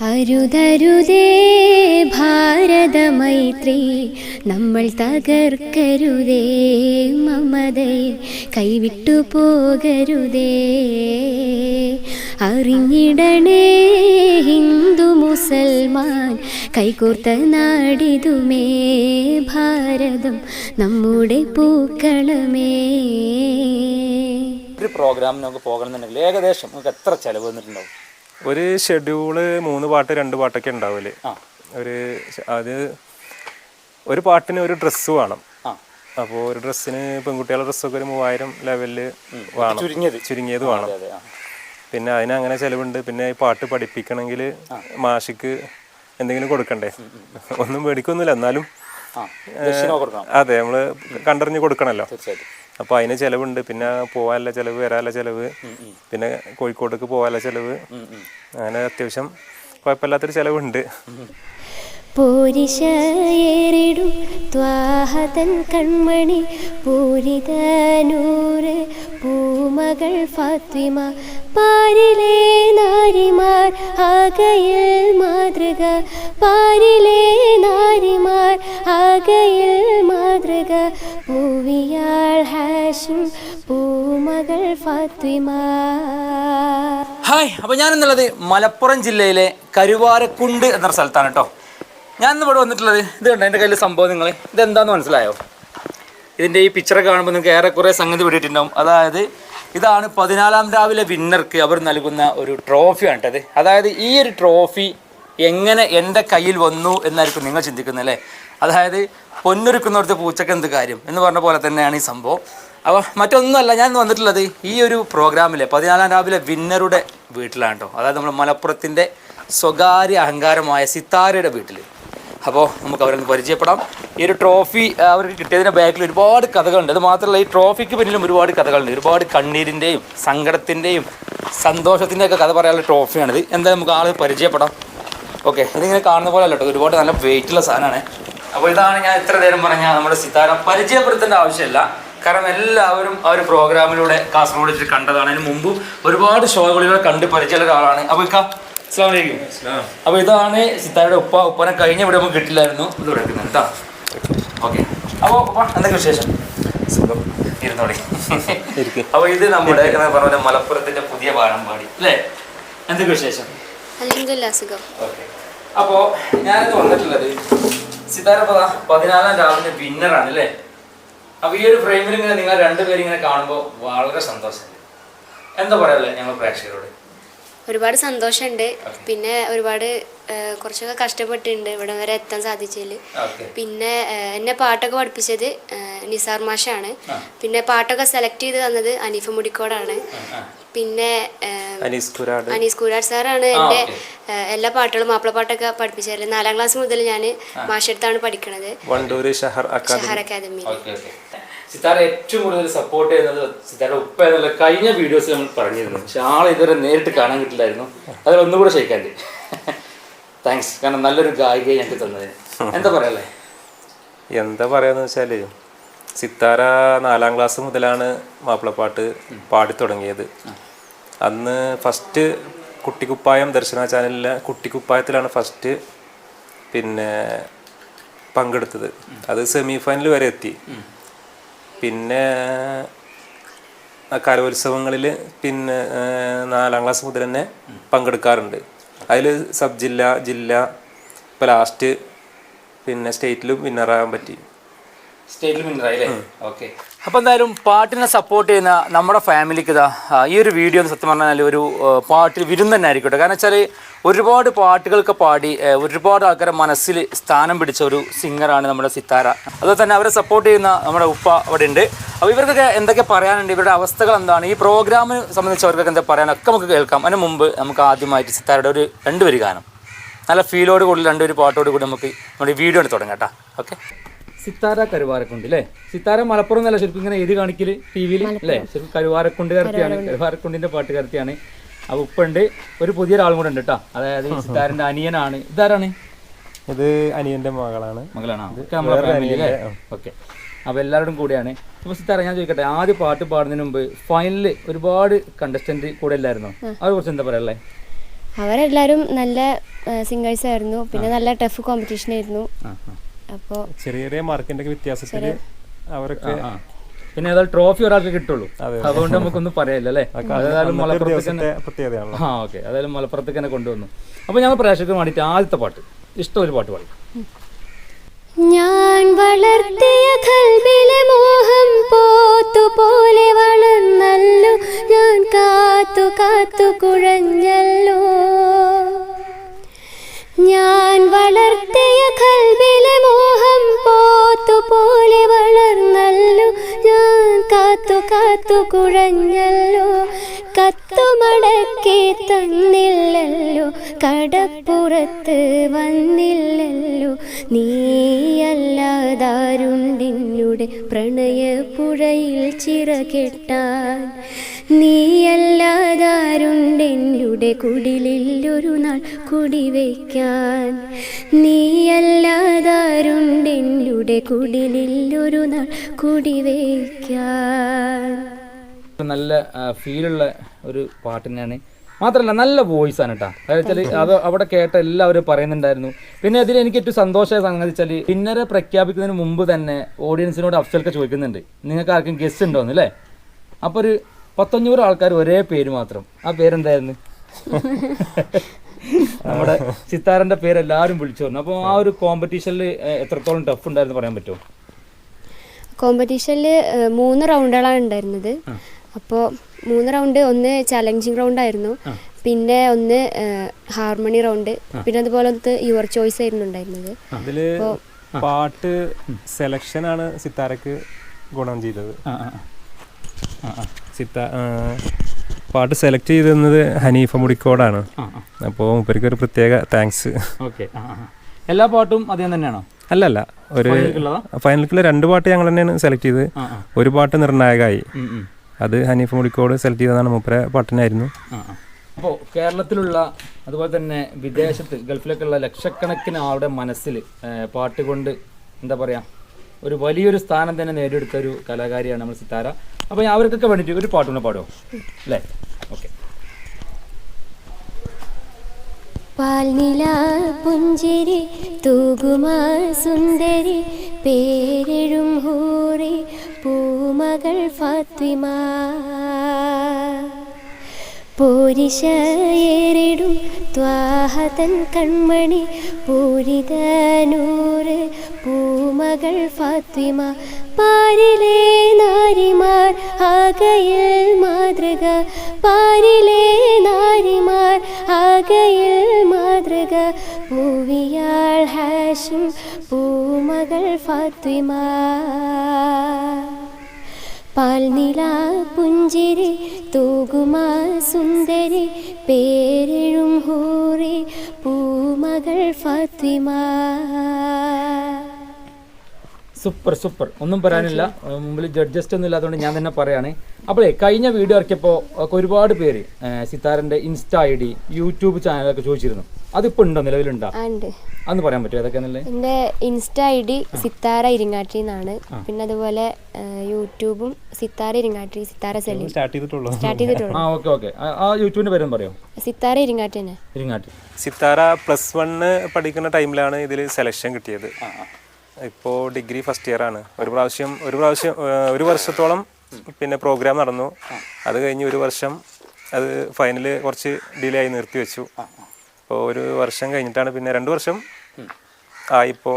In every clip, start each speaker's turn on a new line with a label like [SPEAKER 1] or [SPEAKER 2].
[SPEAKER 1] അരുതരുതേ ഭാരതമൈത്രി നമ്മൾ തകർക്കരുതേ മമതയെ കൈവിട്ടു പോകരുതേ. അറിഞ്ഞിടണേ ഹിന്ദു മുസൽമാൻ കൈകോർത്ത നാടിതുമേ ഭാരതം നമ്മുടെ പൂക്കളമേ.
[SPEAKER 2] ഒരു പ്രോഗ്രാമിനൊക്കെ പോകണമെന്നുണ്ടെങ്കിൽ ഏകദേശം നമുക്ക് എത്ര ചെലവ് വന്നിട്ടുണ്ടാവും?
[SPEAKER 3] ഒരു ഷെഡ്യൂൾ മൂന്ന് പാട്ട് രണ്ട് പാട്ടൊക്കെ ഉണ്ടാവില്ലേ. ഒരു അത് ഒരു പാട്ടിന് ഒരു ഡ്രസ്സ് വേണം. അപ്പോൾ ഒരു ഡ്രസ്സിന് പെൺകുട്ടികളുടെ ഡ്രസ്സൊക്കെ ഒരു മൂവായിരം ലെവലിൽ വേണം.
[SPEAKER 2] ചുരുങ്ങിയത്.
[SPEAKER 3] വേണം. പിന്നെ അതിന് അങ്ങനെ ചിലവുണ്ട്. പിന്നെ ഈ പാട്ട് പഠിപ്പിക്കണമെങ്കിൽ മാഷിക്ക് എന്തെങ്കിലും കൊടുക്കണ്ടേ? ഒന്നും മേടിക്കൊന്നുമില്ല എന്നാലും അതെ നമ്മൾ കണ്ടറിഞ്ഞ് കൊടുക്കണല്ലോ.
[SPEAKER 2] തീർച്ചയായിട്ടും
[SPEAKER 3] അപ്പൊ അതിന് ചെലവുണ്ട്. പിന്നെ പോകാനുള്ള ചെലവ് വരാനുള്ള ചെലവ് പിന്നെ കോഴിക്കോട്ടേക്ക് പോകാനുള്ള ചെലവ്. അങ്ങനെ അത്യാവശ്യം കുഴപ്പമില്ലാത്തൊരു ചെലവുണ്ട്.
[SPEAKER 1] പോരിശയേറിടും ത്വാഹതൻ കൺമണി പൂരിതനൂറ് പൂമകൾ ഫാത്തിമ. പാരിലെ നാരിമാർ ആകയിൽ മാതൃക പാരിലെ നാരിമാർ ആകയിൽ ഹാഷിം പൂമകൾ ഫാത്തിമ.
[SPEAKER 2] ഹായ് ഞാൻ എന്നുള്ളത് മലപ്പുറം ജില്ലയിലെ കരുവാരക്കുണ്ട് എന്ന സ്ഥലത്താണ് കേട്ടോ ഞാൻ ഇന്ന് ഇവിടെ വന്നിട്ടുള്ളത് ഇത് കണ്ടോ എന്റെ കയ്യിൽ സംഭവം നിങ്ങൾ ഇതെന്താന്ന് മനസ്സിലായോ? ഇതിന്റെ ഈ പിക്ചർ കാണുമ്പോൾ നിങ്ങൾക്ക് ഏറെക്കുറെ സംഗതി പിടിയിട്ടുണ്ടാവും അതായത് ഇതാണ് പതിനാലാം രാവിലെ വിന്നർക്ക് അവർ നൽകുന്ന ഒരു ട്രോഫിയാണ് കേട്ടത് അതായത് ഈ ഒരു ട്രോഫി എങ്ങനെ എന്റെ കയ്യിൽ വന്നു എന്നായിരിക്കും നിങ്ങൾ ചിന്തിക്കുന്നത് അല്ലേ? അതായത് പൊന്നൊരുക്കുന്നവർക്ക് പൂച്ചക്ക് എന്ത് കാര്യം എന്ന് പറഞ്ഞ പോലെ തന്നെയാണ് ഈ സംഭവം. അപ്പോൾ മറ്റൊന്നുമല്ല ഞാൻ ഇന്ന് വന്നിട്ടുള്ളത് ഈ ഒരു പ്രോഗ്രാമിലെ പതിനാലാം രാവിലെ വിന്നറുടെ വീട്ടിലാണ് കേട്ടോ അതായത് നമ്മൾ മലപ്പുറത്തിന്റെ സ്വകാര്യ അഹങ്കാരമായ സിത്താരയുടെ വീട്ടിൽ അപ്പോൾ നമുക്ക് അവരൊന്ന് പരിചയപ്പെടാം. ഈ ഒരു ട്രോഫി അവർക്ക് കിട്ടിയതിന്റെ ബാക്കിൽ ഒരുപാട് കഥകളുണ്ട്. അത് മാത്രമല്ല ഈ ട്രോഫിക്ക് പിന്നിലും ഒരുപാട് കഥകളുണ്ട്. ഒരുപാട് കണ്ണീരിന്റെയും സങ്കടത്തിന്റെയും സന്തോഷത്തിന്റെയൊക്കെ കഥ പറയാനുള്ള ട്രോഫിയാണിത് എന്തായാലും നമുക്ക് ആൾ പരിചയപ്പെടാം. ഓക്കെ ഇതിങ്ങനെ കാണുന്ന പോലെ അല്ല ഒരുപാട് നല്ല വെയിറ്റുള്ള സാധനമാണ്. അപ്പോൾ ഇതാണ് ഞാൻ ഇത്ര നേരം പറഞ്ഞ നമ്മുടെ സിതാര പരിചയപ്പെടുത്തേണ്ട ആവശ്യമില്ല. കാരണം എല്ലാവരും ആ ഒരു പ്രോഗ്രാമിലൂടെ കാസർഗോഡ് വെച്ച് കണ്ടതാണ്. അതിന് മുമ്പ് ഒരുപാട് ഷോകളിലൂടെ കണ്ട് പരിചയമുള്ള ഒരാളാണ്. അപ്പോൾ ഇക്ക അസ്സാം വലൈക്കും അപ്പോൾ ഇതാണ് സിത്താരയുടെ ഉപ്പ. ഉപ്പനെ കഴിഞ്ഞ ഇവിടെ നമുക്ക് കിട്ടില്ലായിരുന്നു. ഇത് ഇവിടെ വെക്കുന്നത് കേട്ടോ ഓക്കെ. അപ്പോൾ ഉപ്പ എന്തൊക്കെ വിശേഷം? സുഖം. ഇരുന്നോളി അപ്പോൾ ഇത് നമ്മുടെ എന്ന് പറഞ്ഞ മലപ്പുറത്തിന്റെ പുതിയ വാഴമ്പാടി. അല്ലേ? എന്തൊക്കെ വിശേഷം?
[SPEAKER 1] അപ്പോ
[SPEAKER 2] ഓക്കെ. അപ്പോൾ ഞാനിത് വന്നിട്ടുള്ളത് സിതാര പതിനാലാം രാവിലെ വിന്നറാണ് അല്ലേ? അപ്പോൾ ഈ ഒരു ഫ്രെയിമിൽ ഇങ്ങനെ നിങ്ങൾ രണ്ടുപേരും ഇങ്ങനെ കാണുമ്പോൾ വളരെ സന്തോഷമുണ്ട്. എന്താ പറയാല്ലേ ഞങ്ങൾ പ്രേക്ഷകരോട്?
[SPEAKER 1] ഒരുപാട് സന്തോഷമുണ്ട്. പിന്നെ ഒരുപാട് കുറച്ചൊക്കെ കഷ്ടപ്പെട്ടിട്ടുണ്ട് ഇവിടെ വരെ എത്താൻ സാധിച്ചതിൽ പിന്നെ എന്നെ പാട്ടൊക്കെ പഠിപ്പിച്ചത് നിസാർ മാഷാണ്. പിന്നെ പാട്ടൊക്കെ സെലക്ട് ചെയ്ത് തന്നത് അനീഫ മുടിക്കോടാണ്. പിന്നെ
[SPEAKER 3] അനീസ് കുരാട്.
[SPEAKER 1] സാറാണ് എന്റെ എല്ലാ പാട്ടുകളും മാപ്പിള പാട്ടൊക്കെ പഠിപ്പിച്ചത് നാലാം ക്ലാസ് മുതൽ ഞാൻ മാഷെടുത്താണ് പഠിക്കണത്.
[SPEAKER 3] ഷഹർ അക്കാദമി.
[SPEAKER 2] സിതാര ഏറ്റവും കൂടുതൽ സപ്പോർട്ട് ചെയ്യുന്നത് സിതാര ഉപ്പ എന്നുള്ള കഴിഞ്ഞ വീഡിയോസിൽ നമ്മൾ പറഞ്ഞിരുന്നു. പക്ഷെ ആളെ ഇതുവരെ നേരിട്ട് കാണാൻ കിട്ടില്ലായിരുന്നു. അതിൽ ഒന്നുകൂടെ ക്ഷയിക്കാണ്ട് താങ്ക്സ് കാരണം നല്ലൊരു ഗായികയെ ഞങ്ങൾക്ക് തന്നതിന്. എന്താ പറയല്ലേ?
[SPEAKER 3] എന്താ പറയാന്ന് വെച്ചാൽ സിത്താര നാലാം ക്ലാസ് മുതലാണ് മാപ്പിളപ്പാട്ട് പാടി തുടങ്ങിയത്. അന്ന് ഫസ്റ്റ് കുട്ടിക്കുപ്പായം ദർശന ചാനലിലെ കുട്ടിക്കുപ്പായത്തിലാണ് ഫസ്റ്റ് പിന്നെ പങ്കെടുത്തത്. അത് സെമി ഫൈനൽ വരെ എത്തി. പിന്നെ കലോത്സവങ്ങളിൽ പിന്നെ നാലാം ക്ലാസ് മുതൽ തന്നെ പങ്കെടുക്കാറുണ്ട്. അതിൽ സബ് ജില്ല ജില്ല ഇപ്പോൾ ലാസ്റ്റ് പിന്നെ സ്റ്റേറ്റിലും വിന്നറാകാൻ പറ്റി.
[SPEAKER 2] സ്റ്റേറ്റിലും വിന്നറായി അല്ലേ? ഓക്കെ അപ്പോൾ എന്തായാലും പാട്ടിനെ സപ്പോർട്ട് ചെയ്യുന്ന നമ്മുടെ ഫാമിലിക്ക് ഇതാ ഈ ഒരു വീഡിയോ എന്ന് സത്യം പറഞ്ഞാൽ ഒരു പാട്ടിൽ വിരുന്ന് തന്നെ ആയിരിക്കട്ടെ. കാരണം വെച്ചാൽ ഒരുപാട് പാട്ടുകളൊക്കെ പാടി ഒരുപാട് ആൾക്കാരെ മനസ്സിൽ സ്ഥാനം പിടിച്ച ഒരു സിംഗറാണ് നമ്മുടെ സിത്താര. അതുപോലെ തന്നെ അവരെ സപ്പോർട്ട് ചെയ്യുന്ന നമ്മുടെ ഉപ്പ അവിടെ ഉണ്ട്. അപ്പോൾ ഇവർക്കൊക്കെ എന്തൊക്കെ പറയാനുണ്ട്? ഇവരുടെ അവസ്ഥകൾ എന്താണ്? ഈ പ്രോഗ്രാമിനെ സംബന്ധിച്ച് അവർക്കൊക്കെ എന്താ പറയാനൊക്കെ നമുക്ക് കേൾക്കാം. അതിന് മുമ്പ് നമുക്ക് ആദ്യമായിട്ട് സിത്താരയുടെ ഒരു രണ്ടുപേര് ഗാനം. നല്ല ഫീലോട് കൂടി രണ്ടൊരു പാട്ടോട് കൂടി നമുക്ക് നമ്മുടെ വീഡിയോ തുടങ്ങാം കേട്ടോ. ഓക്കെ സിത്താര കരുവാരക്കുണ്ട് അല്ലേ സിത്താര മലപ്പുറം എന്നല്ല ശരിക്കും ഇങ്ങനെ എഴുതി കാണിക്കൽ ടി വിയിൽ അല്ലേ? ശരിക്കും കരുവാരക്കുണ്ട് കരുത്തിയാണ്. കരുവാരക്കുണ്ടിന്റെ പാട്ട് കരുത്തിയാണ്. അപ്പൊ ഉപ്പുണ്ട്. ഒരു പുതിയൊരാളും കൂടെ ഉണ്ട് കേട്ടോ. അതായത് സിത്താരന്റെ അനിയനാണ്. ഇതാരാണ്?
[SPEAKER 3] ഇത് അനിയന്റെ മകളാണ്.
[SPEAKER 2] മകളാണ്? ഓക്കെ. അപ്പോൾ എല്ലാവരും കൂടെയാണ്. അപ്പൊ സിത്താര ഞാൻ ചോദിക്കട്ടെ. ആദ്യ പാട്ട് പാടുന്നതിന് മുമ്പ് ഫൈനലിൽ ഒരുപാട് കണ്ടസ്റ്റന്റ് കൂടെ അല്ലായിരുന്നു അവരെ കുറിച്ച് എന്താ പറയാ
[SPEAKER 1] അവരെല്ലാവരും നല്ല സിംഗേഴ്സ് ആയിരുന്നു. പിന്നെ നല്ല ടഫ് കോമ്പറ്റീഷൻ ആയിരുന്നു. അപ്പോൾ
[SPEAKER 3] ചെറിയ ചെറിയ മാർക്കിന്റെ വ്യത്യാസത്തിൽ വ്യത്യാസത്തിൽ അവരൊക്കെ
[SPEAKER 2] പിന്നെ ഏതായാലും ട്രോഫി ഒരാൾക്ക് കിട്ടുള്ളൂ. അതുകൊണ്ട് നമുക്കൊന്നും പറയാനില്ല അല്ലേ? അതായാലും മലപ്പുറത്തേക്ക് തന്നെ ആ ഓക്കെ. അതായാലും മലപ്പുറത്തേക്ക് തന്നെ കൊണ്ടുവന്നു. അപ്പൊ ഞങ്ങൾ പ്രേക്ഷകർക്ക് വേണ്ടിയിട്ട് ആദ്യത്തെ പാട്ട്. ഇഷ്ടം ഒരു പാട്ട് പാടി.
[SPEAKER 1] ഞാൻ വളർത്തിയ കൽവിലെ മോഹം പോത്തുപോലെ വളർന്നല്ലോ. ഞാൻ കാത്തു കാത്തു കുഴഞ്ഞല്ലോ കാത്തു കാത്തു കുഴഞ്ഞല്ലോ. കത്തുമടക്കി തന്നില്ലല്ലോ. കടപ്പുറത്ത് വന്നില്ലല്ലോ. നീയല്ലാതാരുണ്ടിന്നുടെ പ്രണയപ്പുഴയിൽ ചിറകെട്ടാൻ. നീയല്ലാതാരുണ്ടെന്നുടെ കുടിലിൽ ഒരു നാൾ കുടിവയ്ക്കാൻ നീയല്ലാതാരുണ്ടെന്നുടെ കുടിലിൽ ഒരു നാൾ കുടിവയ്ക്കാൻ
[SPEAKER 2] നല്ല ഫീലുള്ള ഒരു പാട്ട് തന്നെയാണ് മാത്രമല്ല നല്ല വോയിസ് ആണ് കേട്ടോ അതായത് വെച്ചാൽ അത് അവിടെ കേട്ട എല്ലാവരും പറയുന്നുണ്ടായിരുന്നു. പിന്നെ അതിൽ എനിക്ക് ഏറ്റവും സന്തോഷമായ സംഗതി വെച്ചാൽ പിന്നരെ പ്രഖ്യാപിക്കുന്നതിന് മുമ്പ് തന്നെ ഓഡിയൻസിനോട് അഫ്സൽക്കെ ചോദിക്കുന്നുണ്ട്. നിങ്ങൾക്ക് ആർക്കും ഗസ്റ്റ് ഉണ്ടോന്ന് അല്ലേ അപ്പോൾ ഒരു പത്തഞ്ഞൂറ് ആൾക്കാർ ഒരേ പേര് മാത്രം. ആ പേരെന്തായിരുന്നു? നമ്മുടെ സിത്താരന്റെ പേര് എല്ലാവരും വിളിച്ചു പറഞ്ഞു. അപ്പോൾ ആ ഒരു കോമ്പറ്റീഷനിൽ എത്രത്തോളം ടഫ് ഉണ്ടായിരുന്നു പറയാൻ പറ്റുമോ?
[SPEAKER 1] കോമ്പറ്റീഷനിൽ മൂന്ന് റൗണ്ടുകളാണ് ഉണ്ടായിരുന്നത്. അപ്പോൾ മൂന്ന് റൗണ്ട് ഒന്ന് ചലഞ്ചിങ് റൗണ്ട് ആയിരുന്നു. പിന്നെ ഒന്ന് ഹാർമണി റൗണ്ട് പിന്നെ അതുപോലെ ഒന്ന് യുവർ ചോയ്സ് ആയിരുന്നു ഉണ്ടായിരുന്നത്.
[SPEAKER 3] അതിൽ പാട്ട് സെലക്ഷൻ ആണ് സിത്താരക്ക് ഗുണം ചെയ്തത്.
[SPEAKER 2] ആ ആ. ആ ആ.
[SPEAKER 3] സിത്ത ആ, പാട്ട് സെലക്ട് ചെയ്തിരുന്നത് ഹനീഫ മുടിക്കോടാണ്. അപ്പോൾ മൂപ്പർക്ക് ഒരു പ്രത്യേക താങ്ക്സ്
[SPEAKER 2] ഓക്കെ. എല്ലാ പാട്ടും അദ്ദേഹം തന്നെയാണോ?
[SPEAKER 3] അല്ലല്ല ഒരു? ഫൈനലിൽ രണ്ട് പാട്ട് ഞങ്ങൾ തന്നെയാണ് സെലക്ട്
[SPEAKER 2] ചെയ്ത്.
[SPEAKER 3] ഒരു പാട്ട് നിർണായകമായി. അത് ഹനീഫ് മുടിക്കോട് സെലക്ട് ചെയ്തതാണ് മൂപ്പരെ പാട്ടിനായിരുന്നു.
[SPEAKER 2] അപ്പോൾ കേരളത്തിലുള്ള അതുപോലെ തന്നെ വിദേശത്ത് ഗൾഫിലൊക്കെയുള്ള ലക്ഷക്കണക്കിന് ആളുടെ മനസ്സിൽ പാട്ട് കൊണ്ട് എന്താ പറയുക ഒരു വലിയൊരു സ്ഥാനം തന്നെ നേടിയെടുത്ത ഒരു കലാകാരിയാണ് നമ്മൾ സിത്താര. അപ്പോൾ അവർക്കൊക്കെ വേണ്ടിയിട്ട് ഒരു പാട്ടുകൂടെ പാടുമോ അല്ലേ? ഓക്കെ.
[SPEAKER 1] പാൽനില പുഞ്ചിരി തൂകുമാ സുന്ദരി പേരെഴും ഹൂറി പൂമകൾ ഫാത്തിമ. പോരിശയേറിടും ത്വാഹതൻ കൺമണി പൂരിതനൂറ് പൂമകൾ ഫാത്വിമ പാരിലെ നാരിമാർ ആകയിൽ മാതൃക. പാരിലെ നാരിമാർ ആകയിൽ മാതൃക. പൂവിയാൾ ഹാഷും പൂമകൾ ഫാത്തിമ. പാൽനില പുഞ്ചിരി തൂകുമാ സുന്ദരി പേരെഴും ഹൂറി പൂമകൾ ഫാത്തിമ.
[SPEAKER 2] Super super. ഒന്നും പറയാനില്ല. മുമ്പിൽ ജഡ്ജസ്റ്റ് ഒന്നും ഇല്ലാത്തതുകൊണ്ട് ഞാൻ തന്നെ പറയാണ്. അപ്പോഴേ കഴിഞ്ഞ വീഡിയോ ഇറക്കിയപ്പോൾ ഒരുപാട് പേര് സിത്താറിന്റെ ഇൻസ്റ്റ ഐ ഡി യൂട്യൂബ് ചാനലൊക്കെ ചോദിച്ചിരുന്നു. അതിപ്പോൾ ഉണ്ടോ നിലവിലുണ്ടോ? അന്ന് പറയാൻ പറ്റുമോ?
[SPEAKER 1] എന്റെ insta I D Sithara Iringatti എന്നാണ് പിന്നെ അതുപോലെ യൂട്യൂബും സിത്താര ഇരിങ്ങാട്ടി സിത്താര സെല്ലി
[SPEAKER 3] സ്റ്റാർട്ട് ചെയ്തിട്ടുള്ളൂ.
[SPEAKER 1] സ്റ്റാർട്ട് ചെയ്തിട്ടുള്ളൂ.
[SPEAKER 2] ആ ഓക്കെ ഓക്കെ. ആ യൂട്യൂബിന്റെ പേരും പറയോ
[SPEAKER 1] സിത്താര ഇരിങ്ങാട്ടി തന്നെ.
[SPEAKER 2] ഇരിങ്ങാട്ടി
[SPEAKER 3] സിത്താര പ്ലസ് വണ്ണ് പഠിക്കുന്ന ടൈമിലാണ് ഇതിൽ സെലക്ഷൻ കിട്ടിയത്. ഇപ്പോ ഡിഗ്രി ഫസ്റ്റ് ഇയർ ആണ്. ഒരു പ്രാവശ്യം ഒരു പ്രാവശ്യം ഒരു വർഷത്തോളം പിന്നെ പ്രോഗ്രാം നടന്നു. അത് കഴിഞ്ഞ് ഒരു വർഷം അത് ഫൈനൽ കുറച്ച് ഡിലേ ആയി നിർത്തി വെച്ചു അപ്പോൾ ഒരു വർഷം കഴിഞ്ഞിട്ടാണ് പിന്നെ രണ്ട് വർഷം ആയിപ്പോൾ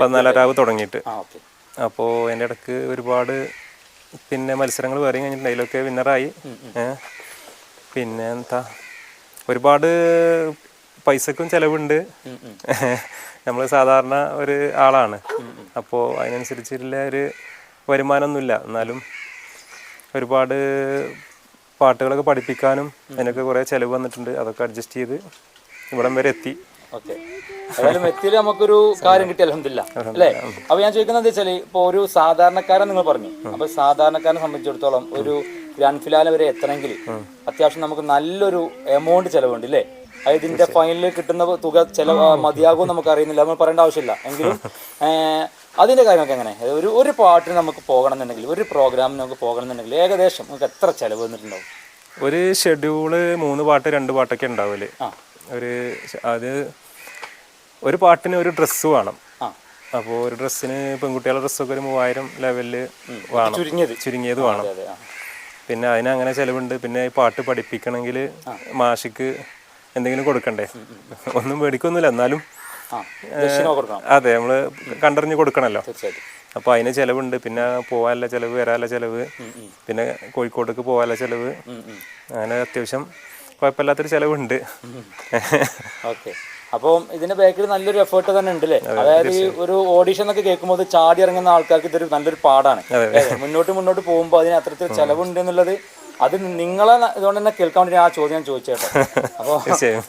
[SPEAKER 3] പതിനാലാം രാവ് തുടങ്ങിയിട്ട്. അപ്പോൾ എന്റെ ഇടയ്ക്ക് ഒരുപാട് പിന്നെ മത്സരങ്ങൾ വേറെ കഴിഞ്ഞിട്ടുണ്ട്. അതിലൊക്കെ വിന്നറായി പിന്നെ എന്താ? ഒരുപാട് പൈസക്കും ചിലവുണ്ട്. നമ്മൾ സാധാരണ ഒരു ആളാണ്. അപ്പോൾ അതിനനുസരിച്ചുള്ള ഒരു വരുമാനമൊന്നുമില്ല. എന്നാലും ഒരുപാട് പാട്ടുകളൊക്കെ പഠിപ്പിക്കാനും അതിനൊക്കെ കുറേ ചെലവ് വന്നിട്ടുണ്ട്. അതൊക്കെ അഡ്ജസ്റ്റ് ചെയ്ത് ഇവിടം വരെ എത്തി.
[SPEAKER 2] ഓക്കെ. ഏതായാലും എത്തിയിൽ നമുക്കൊരു കാര്യം കിട്ടി അലഹമില്ല അല്ലേ? അപ്പൊ ഞാൻ ചോദിക്കുന്നത് എന്താ വെച്ചാൽ ഇപ്പൊ ഒരു സാധാരണക്കാരൻ നിങ്ങൾ പറഞ്ഞു. അപ്പൊ സാധാരണക്കാരനെ സംബന്ധിച്ചിടത്തോളം ഒരു ഗ്രാൻഡ് ഫിനാലെ വരെ എത്തണമെങ്കിൽ അത്യാവശ്യം നമുക്ക് നല്ലൊരു എമൗണ്ട് ചെലവുണ്ട് അല്ലേ അതായത് ഇതിന്റെ ഫൈനലിൽ കിട്ടുന്ന തുക ചെലവ് മതിയാകും നമുക്ക് അറിയുന്നില്ല. നമ്മൾ പറയേണ്ട ആവശ്യമില്ല. എങ്കിലും ഏർ, അതിന്റെ കാര്യമൊക്കെ എങ്ങനെ? ഒരു ഒരു പാട്ടിന് നമുക്ക് പോകണം എന്നുണ്ടെങ്കിൽ ഒരു പ്രോഗ്രാമിന് നമുക്ക് പോകണം എന്നുണ്ടെങ്കിൽ ഏകദേശം നമുക്ക് എത്ര ചിലവ് വന്നിട്ടുണ്ടാവും?
[SPEAKER 3] ഒരു ഷെഡ്യൂൾ മൂന്ന് പാട്ട് രണ്ട് പാട്ടൊക്കെ
[SPEAKER 2] ഉണ്ടാവില്ലേ.
[SPEAKER 3] ഒരു അത് ഒരു പാട്ടിന് ഒരു ഡ്രസ്സ് വേണം. അപ്പോൾ ഒരു ഡ്രസ്സിന് പെൺകുട്ടികളുടെ ഡ്രസ്സൊക്കെ ഒരു മൂവായിരം ലെവലിൽ വേണം.
[SPEAKER 2] ചുരുങ്ങിയത്.
[SPEAKER 3] ചുരുങ്ങിയത് വേണം. പിന്നെ അതിന് അങ്ങനെ ചിലവുണ്ട്. പിന്നെ ഈ പാട്ട് പഠിപ്പിക്കണമെങ്കിൽ മാഷിക്ക് എന്തെങ്കിലും കൊടുക്കണ്ടേ? ഒന്നും മേടിക്കൊന്നുമില്ല. എന്നാലും അതെ നമ്മൾ കണ്ടറിഞ്ഞ് കൊടുക്കണല്ലോ. അപ്പൊ അതിന് ചെലവുണ്ട്. പിന്നെ പോകാനുള്ള ചെലവ് വരാനുള്ള ചെലവ്. പിന്നെ കോഴിക്കോട്ടേക്ക് പോകാനുള്ള ചെലവ്. അങ്ങനെ അത്യാവശ്യം കുഴപ്പമില്ലാത്തൊരു ചെലവുണ്ട്.
[SPEAKER 2] ഓക്കെ. അപ്പം ഇതിന്റെ ബാക്കിൽ നല്ലൊരു എഫേർട്ട് തന്നെ ഉണ്ട് അല്ലേ അതായത് ഈ ഒരു ഓഡിഷൻ എന്നൊക്കെ കേൾക്കുമ്പോൾ ചാടി ഇറങ്ങുന്ന ആൾക്കാർക്ക് ഇതൊരു നല്ലൊരു പാടാണ്. മുന്നോട്ട് മുന്നോട്ട് പോകുമ്പോൾ അതിന് അത്രത്തിൽ ചെലവുണ്ട് എന്നുള്ളത് അത് നിങ്ങളെ ഇതുകൊണ്ട് തന്നെ കേൾക്കാൻ വേണ്ടി ആ ചോദ്യം ഞാൻ ചോദിച്ചേട്ടോ അപ്പോൾ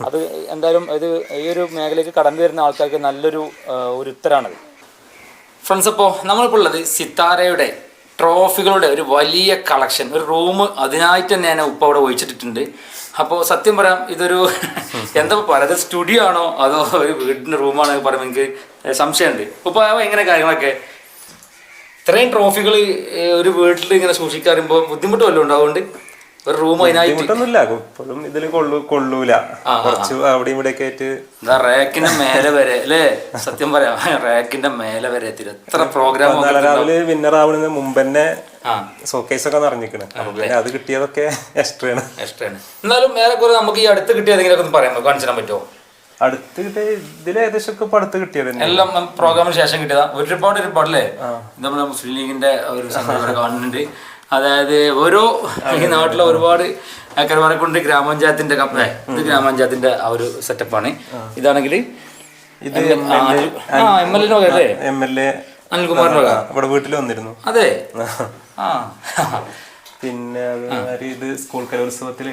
[SPEAKER 2] അത് എന്തായാലും ഇത് ഈ ഒരു മേഖലയ്ക്ക് കടന്നു വരുന്ന ആൾക്കാർക്ക് നല്ലൊരു ഒരു ഉത്തരാണത്. ഫ്രണ്ട്സ് അപ്പോൾ നമ്മളിപ്പോൾ ഉള്ളത് സിത്താരയുടെ ട്രോഫികളുടെ ഒരു വലിയ കളക്ഷൻ. ഒരു റൂം അതിനായിട്ട് തന്നെ ഞാൻ ഉപ്പ അവിടെ ഒഴിച്ചിട്ടിട്ടുണ്ട്. അപ്പോൾ സത്യം പറയാം ഇതൊരു എന്താ പറയുക? സ്റ്റുഡിയോ ആണോ? അതോ ഒരു വീടിന്റെ റൂമാണോ പറയുമ്പോൾ എനിക്ക് സംശയമുണ്ട്. ഉപ്പ എങ്ങനെ കാര്യങ്ങളൊക്കെ? ഇത്രയും ട്രോഫികൾ ഒരു വീട്ടിൽ ഇങ്ങനെ സൂക്ഷിക്കാറുമ്പോൾ ബുദ്ധിമുട്ട് വല്ലതും ഉണ്ടോ അതുകൊണ്ട്? ഒരു റൂം അതിനായിട്ട്?
[SPEAKER 3] ഇപ്പോഴും ഇതിൽ കൊള്ളൂല. കുറച്ച് അവിടെയും ഇവിടെ ആയിട്ട്
[SPEAKER 2] എന്താ റാക്കിന്റെ മേലെ വരെ അല്ലേ? സത്യം പറയാം. റാക്കിന്റെ മേലെ വരെ എത്തി എത്ര പ്രോഗ്രാം
[SPEAKER 3] രാവിലെ വിന്നർ ആവുന്നതിന് മുമ്പ് തന്നെ ഒക്കെ നിറഞ്ഞിക്കണ് അപ്പൊ പിന്നെ അത് കിട്ടിയതൊക്കെ എക്സ്ട്രാ ആണ്.
[SPEAKER 2] ഇഷ്ടമാണ് എന്നാലും ഏറെക്കുറെ നമുക്ക് ഈ അടുത്ത് കിട്ടിയ ഏതെങ്കിലും ഒന്ന് പറയാൻ കാണിച്ചു തരാൻ പറ്റുമോ?
[SPEAKER 3] അടുത്ത് ഇതിൽ ഏകദേശം ഒക്കെ അടുത്ത് കിട്ടിയത്
[SPEAKER 2] എല്ലാം പ്രോഗ്രാമിന് ശേഷം കിട്ടിയതാ. ഒരുപാട് അല്ലേ നമ്മുടെ മുസ്ലിം ലീഗിന്റെ ഒരു സംഘം ഇവിടെ കാണുന്നുണ്ട്. അതായത് ഓരോ ഈ നാട്ടിലെ ഒരുപാട് കരുവാരക്കുണ്ട് ഗ്രാമപഞ്ചായത്തിന്റെ കപ്പേ ഇത് ഗ്രാമപഞ്ചായത്തിന്റെ ആ ഒരു സെറ്റപ്പാണ് ഇതാണെങ്കിൽ
[SPEAKER 3] ഇത്
[SPEAKER 2] എം എൽ എ അല്ലേ?
[SPEAKER 3] എം എൽ എ
[SPEAKER 2] അനിൽകുമാറിന്റെ
[SPEAKER 3] ഇവിടെ വീട്ടിൽ വന്നിരുന്നു.
[SPEAKER 2] അതെ. ആ.
[SPEAKER 3] പിന്നെ ഇത് സ്കൂൾ കലോത്സവത്തിൽ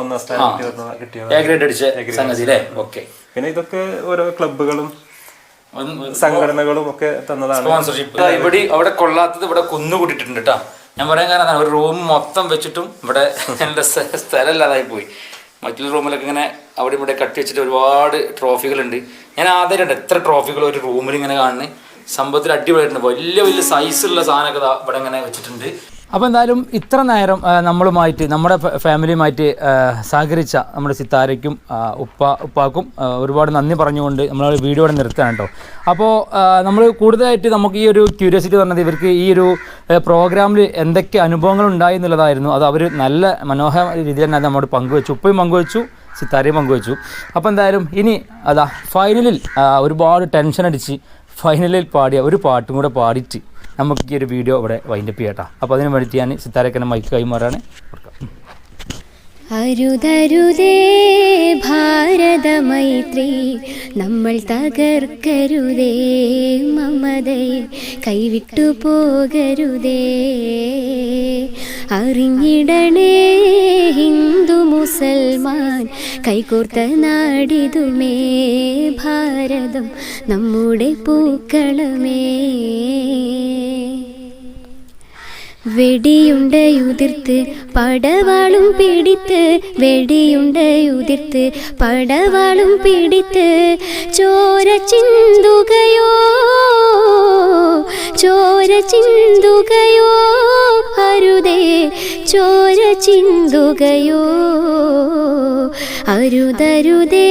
[SPEAKER 3] ഒന്നാം സ്ഥാനം കിട്ടിയ കിട്ടിയത്
[SPEAKER 2] എ ഗ്രേഡ് അടിച്ച സംഗതി അല്ലേ? ഓക്കെ
[SPEAKER 3] പിന്നെ ഇതൊക്കെ ഓരോ ക്ലബുകളും സംഘടനകളും ഒക്കെ തന്നതാണ്.
[SPEAKER 2] സ്പോൺസർഷിപ്പ് ഇവിടെ അവിടെ കൊള്ളാത്തത് ഇവിടെ കുന്നുകൂട്ടിട്ടുണ്ട് കേട്ടോ ഞാൻ പറയാൻ കാരണം ഒരു റൂം മൊത്തം വെച്ചിട്ടും ഇവിടെ എന്റെ സ്ഥലമില്ലാതായി പോയി. മറ്റൊരു റൂമിലൊക്കെ ഇങ്ങനെ അവിടെ ഇവിടെ കട്ടി വെച്ചിട്ട് ഒരുപാട് ട്രോഫികളുണ്ട്. ഞാൻ ആദ്യമായിട്ടുണ്ട് എത്ര ട്രോഫികൾ ഒരു റൂമിൽ ഇങ്ങനെ കാണുന്നത്. സംഭവത്തിൽ അടിപൊളിയായിട്ടുണ്ട്. വലിയ വലിയ സൈസുള്ള സാധനമൊക്കെ ഇവിടെ ഇങ്ങനെ വെച്ചിട്ടുണ്ട്. അപ്പോൾ എന്തായാലും ഇത്ര നേരം നമ്മളുമായിട്ട് നമ്മുടെ ഫാമിലിയുമായിട്ട് സഹകരിച്ച നമ്മുടെ സിത്താരയ്ക്കും ഉപ്പ ഉപ്പാക്കും ഒരുപാട് നന്ദി പറഞ്ഞുകൊണ്ട് നമ്മൾ വീഡിയോ ഇവിടെ നിർത്തുകയാണ് കേട്ടോ. അപ്പോൾ നമ്മൾ കൂടുതലായിട്ട് നമുക്ക് ഈ ഒരു ക്യൂരിയോസിറ്റി പറഞ്ഞത് ഇവർക്ക് ഈ ഒരു പ്രോഗ്രാമിൽ എന്തൊക്കെ അനുഭവങ്ങൾ ഉണ്ടായി എന്നുള്ളതായിരുന്നു. അത് അവർ നല്ല മനോഹര രീതിയിൽ തന്നെ അത് നമ്മോട് പങ്കുവെച്ചു. ഉപ്പയും പങ്കുവെച്ചു സിത്താരയും പങ്കുവെച്ചു. അപ്പോൾ എന്തായാലും ഇനി അതാ ഫൈനലിൽ ഒരുപാട് ടെൻഷൻ അടിച്ച് ഫൈനലിൽ പാടിയ ഒരു പാട്ടും കൂടെ പാടിയിട്ട് നമുക്ക് ഈ ഒരു വീഡിയോ ഇവിടെ വൈൻഡപ്പ് ചെയ്യട്ടാ അപ്പോൾ അതിന് വേണ്ടിയിട്ട് ഞാൻ സിത്താരക്കനെ മൈക്ക് കൈമാറാണ് കൊടുക്കാം
[SPEAKER 1] അരുതരുതേ ഭാരത മൈത്രി നമ്മൾ തകർക്കരുതേ മമതയെ കൈവിട്ടു പോകരുതേ. അറിഞ്ഞിടണേ ഹിന്ദു മുസൽമാൻ കൈകോർത്ത നാടിതുമേ ഭാരതം നമ്മുടെ പൂക്കളമേ. വെടിയുണ്ടയുതിർത്ത് പടവാളും പിടിത്ത് വെടിയുണ്ടയുതിർത്ത് പടവാളും പിടിത്ത്. ചോര ചിന്തുകയോ ചോര ചിന്തുകയോ അരുതേ ചോര ചിന്തുകയോ അരുതരുതേ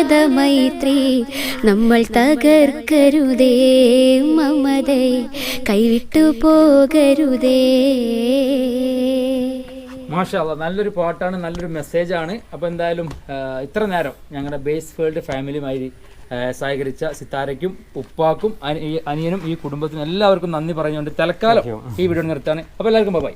[SPEAKER 1] ഭാരതമൈത്രി നമ്മൾ തകർക്കരുതേ മമതേ കൈവിട്ടു പോകരുതേ.
[SPEAKER 2] മാഷാല്ല നല്ലൊരു പാട്ടാണ് നല്ലൊരു മെസ്സേജാണ്. അപ്പോൾ എന്തായാലും ഇത്ര നേരം ഞങ്ങളുടെ ബേസ് വേൾഡ് ഫാമിലിയുമായി സഹകരിച്ച സിത്താരയ്ക്കും ഉപ്പാക്കും അനി- അനിയനും ഈ കുടുംബത്തിനും എല്ലാവർക്കും നന്ദി പറഞ്ഞുകൊണ്ട് തൽക്കാലം ഈ വീഡിയോ നിർത്താണ് അപ്പോൾ എല്ലാവർക്കും ബൈ